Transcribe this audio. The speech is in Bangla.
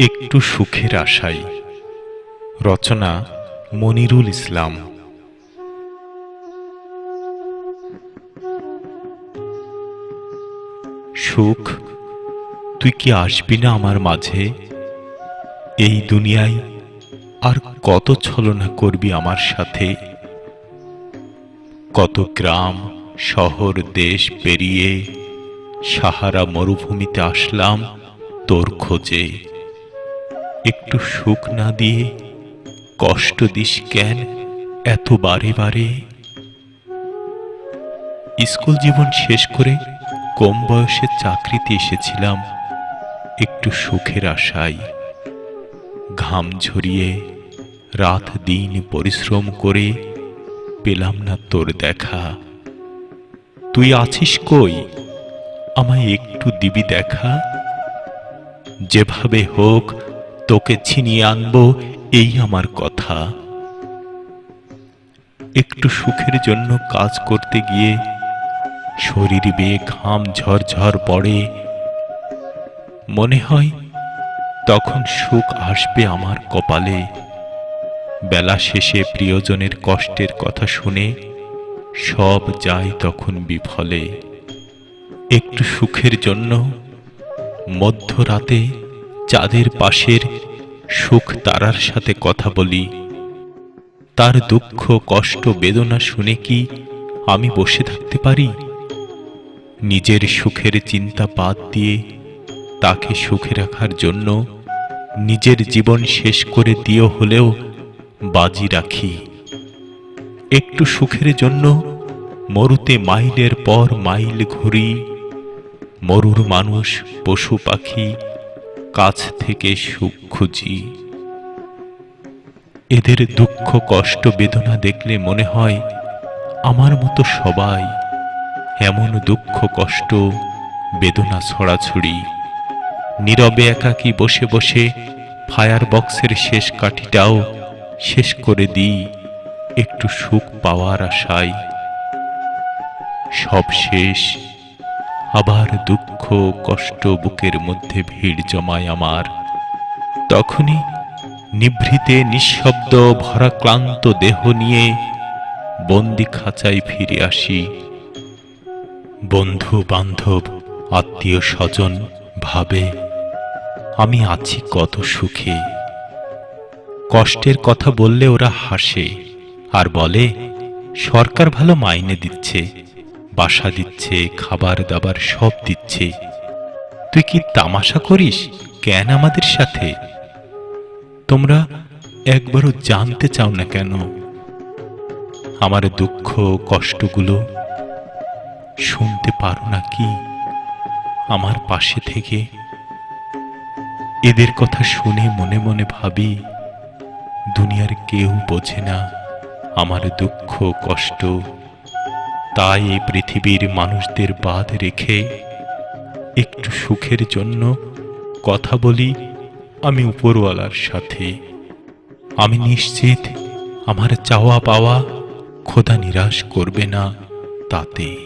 একটু সুখের আশায়। রচনা মনিরুল ইসলাম। সুখ, তুই কি আসবি না আমার মাঝে? এই দুনিয়ায় আর কত ছলনা করবি আমার সাথে? কত গ্রাম, শহর, দেশ পেরিয়ে সাহারা মরুভূমিতে আসলাম তোর খোঁজে। একটু সুখ না দিয়ে কষ্ট দিস কেন এত বারে বারে? স্কুল জীবন শেষ করে কম বয়সে চাকরিতে এসেছিলাম, একটু সুখের আশায়। ঘাম ঝরিয়ে রাত দিন পরিশ্রম করে পেলাম না তোর দেখা। তুই আছিস কই? আমায় একটু দিবি দেখা? যেভাবে হোক তোকে ছিনিয়ে আনব, এই আমার কথা। একটু সুখের জন্য কাজ করতে গিয়ে শরীর বেয়ে ঘাম ঝরঝর পড়ে। মনে হয় তখন সুখ আসবে আমার কপালে। বেলা শেষে প্রিয়জনের কষ্টের কথা শুনে সব যায় তখন বিফলে। একটু সুখের জন্য মধ্যরাতে চাঁদের পাশের সুখ তারার সাথে কথা বলি। তার দুঃখ, কষ্ট, বেদনা শুনে কি আমি বসে থাকতে পারি? নিজের সুখের চিন্তা বাদ দিয়ে তাকে সুখে রাখার জন্য নিজের জীবন শেষ করে দিও হলেও বাজি রাখি। একটু সুখের জন্য মরুতে মাইলের পর মাইল ঘুরি। মরুর মানুষ, পশু পাখি কাছ থেকে সুখ খুঁজি। এদের দুঃখ, কষ্ট, বেদনা দেখলে মনে হয়, আমার মতো সবাই এমন দুঃখ, কষ্ট, বেদনা ছড়াছড়ি। নীরবে একাকী বসে বসে ফায়ার বক্সের শেষ কাঠিটাও শেষ করে দিই, একটু সুখ পাওয়ার আশায়। সব শেষ। আবার দুঃখ, কষ্ট, বুকের মধ্যে ভিড় জমায় আমার। তখনই নিভৃতে নিঃশব্দ ভরা ক্লান্ত দেহ নিয়ে বন্দি খাঁচায় ফিরে আসি। বন্ধু, বান্ধব, আত্মীয় স্বজন ভাবে, আমি আছি কত সুখে। কষ্টের কথা বললে ওরা হাসে আর বলে, সরকার ভালো মাইনে দিচ্ছে। বাসা দিচ্ছে, খাবার দাবার সব দিচ্ছে। তুই কি তামাশা করিস কেন আমাদের সাথে? তোমরা একবারও জানতে চাও না কেন? আমার দুঃখ, কষ্টগুলো শুনতে পারো না কি? আমার পাশে থেকে এদের কথা শুনে মনে মনে ভাবি, দুনিয়ার কেউ বোঝে না আমার দুঃখ, কষ্ট তাই পৃথিবীর মানুষদের বাদ রেখে একটু সুখের জন্য কথা বলি আমি উপরওয়ালার সাথে। আমি নিশ্চিত আমার চাওয়া পাওয়া খোদা নিরাশ করবে না তাতে।